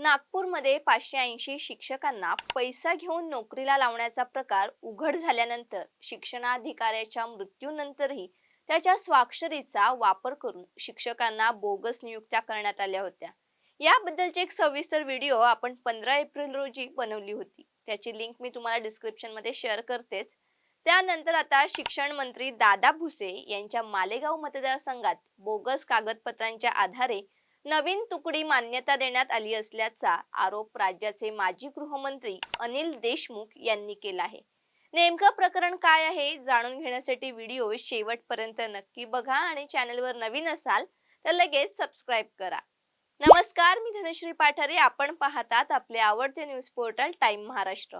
नागपूरमध्ये पाचशे ऐंशी शिक्षकांना पैसा घेऊन नोकरीला लावण्याचा प्रकार उघड झाल्यानंतर शिक्षणाधिकाऱ्याच्या मृत्यूनंतरही त्याच्या स्वाक्षरीचा वापर करून शिक्षकांना बोगस नियुक्त्या करण्यात आल्या होत्या. याबद्दलची एक सविस्तर व्हिडिओ आपण पंधरा एप्रिल रोजी बनवली होती. त्याची लिंक मी तुम्हाला डिस्क्रिप्शनमध्ये शेअर करतेच. त्यानंतर आता शिक्षण मंत्री दादा भुसे यांच्या मालेगाव मतदारसंघात बोगस कागदपत्रांच्या आधारे नवीन तुकडी मान्यता देण्यात आली असल्याचा आरोप राज्याचे माजी गृहमंत्री अनिल देशमुख यांनी केला आहे. नेमकं प्रकरण काय आहे जाणून घेण्यासाठी व्हिडिओ शेवटपर्यंत नक्की बघा आणि चॅनलवर नवीन असाल तर लगेच सबस्क्राईब करा. नमस्कार मी धनश्री पाठारे. आपण पाहतात आपले आवडते न्यूज पोर्टल टाइम महाराष्ट्र.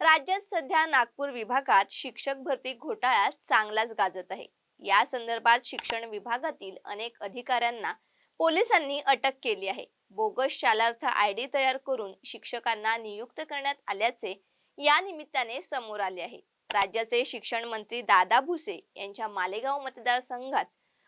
राज्यात सध्या नागपूर विभागात शिक्षक भरती घोटाळा चांगलाच गाजत आहे. या संदर्भात शिक्षण विभागातील अनेक अधिकाऱ्यांना पोलिसांनी अटक केली आहे. बोगस शालार्थ आय डी तयार करून शिक्षकांना नियुक्त करण्यात आल्याचे या निमित्ताने समोर आले आहे. राज्याचे शिक्षण मंत्री दादा भुसे यांच्या मालेगाव मतदारसंघात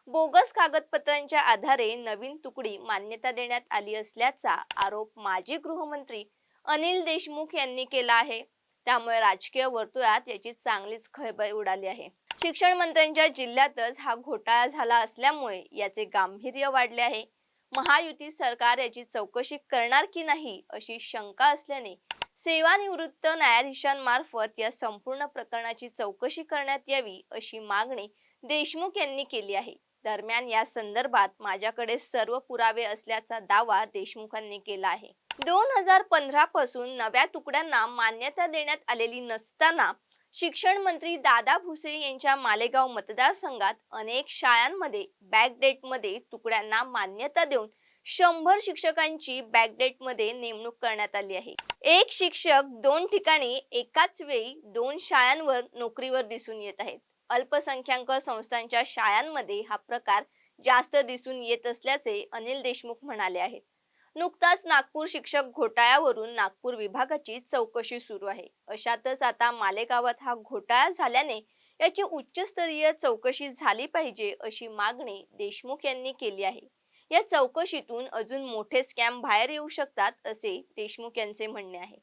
बोगस कागदपत्रांच्या आधारे नवीन तुकडी मान्यता देण्यात आली असल्याचा आरोप माजी गृहमंत्री अनिल देशमुख यांनी केला आहे. त्यामुळे राजकीय वर्तुळात याची चांगलीच खळबळ उडाली आहे. शिक्षण मंत्र्यांच्या जिल्ह्यातच हा घोटाळा झाला असल्यामुळे याचे गांभीर्य वाढले आहे. महायुती सरकार याची चौकशी करणार की नाही अशी शंका असल्याने सेवानिवृत्त न्यायाधीशांमार्फत या संपूर्ण प्रकरणाची चौकशी करण्यात यावी अशी मागणी देशमुख यांनी केली आहे. दरम्यान या संदर्भात माझ्याकडे सर्व पुरावे असल्याचा दावा देशमुखांनी केला आहे. दोन हजार पंधरा पासून नव्या तुकड्यांना मान्यता देण्यात आलेली नसताना शिक्षण मंत्री दादा भुसे यांच्या मालेगाव मतदारसंघात अनेक शाळांमध्ये बॅकडेटमध्ये तुकड्यांना मान्यता देऊन शंभर शिक्षकांची बॅकडेटमध्ये नेमणूक करण्यात आली आहे. एक शिक्षक दोन ठिकाणी एकाच वेळी दोन शाळांवर नोकरीवर दिसून येत आहेत. अल्पसंख्याक संस्थांच्या शाळांमध्ये हा प्रकार जास्त दिसून येत असल्याचे अनिल देशमुख म्हणाले आहेत. नुकताच नागपूर शिक्षक घोटाळ्यावरून नागपूर विभागाची चौकशी सुरू आहे. अशातच आता मालेगावात हा घोटाळा झाल्याने याची उच्चस्तरीय चौकशी झाली पाहिजे अशी मागणी देशमुख यांनी केली आहे. या चौकशीतून अजून मोठे स्कॅम बाहेर येऊ शकतात असे देशमुख यांचे म्हणणे आहे.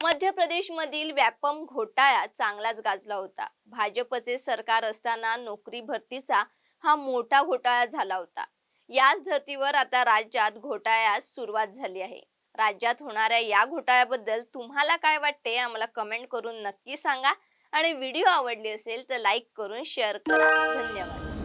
मध्य प्रदेश मधील व्यापम घोटाळा चांगलाच गाजला होता. भाजपचे सरकार असताना नोकरी भरतीचा हा मोठा घोटाळा झाला होता. याच धर्तीवर आता राज्यात घोटाळ्यास सुरुवात झाली आहे. राज्यात होणाऱ्या या घोटाळ्याबद्दल तुम्हाला काय वाटते आम्हाला कमेंट करून नक्की सांगा. आणि व्हिडिओ आवडली असेल तर लाईक करून शेअर करा. धन्यवाद.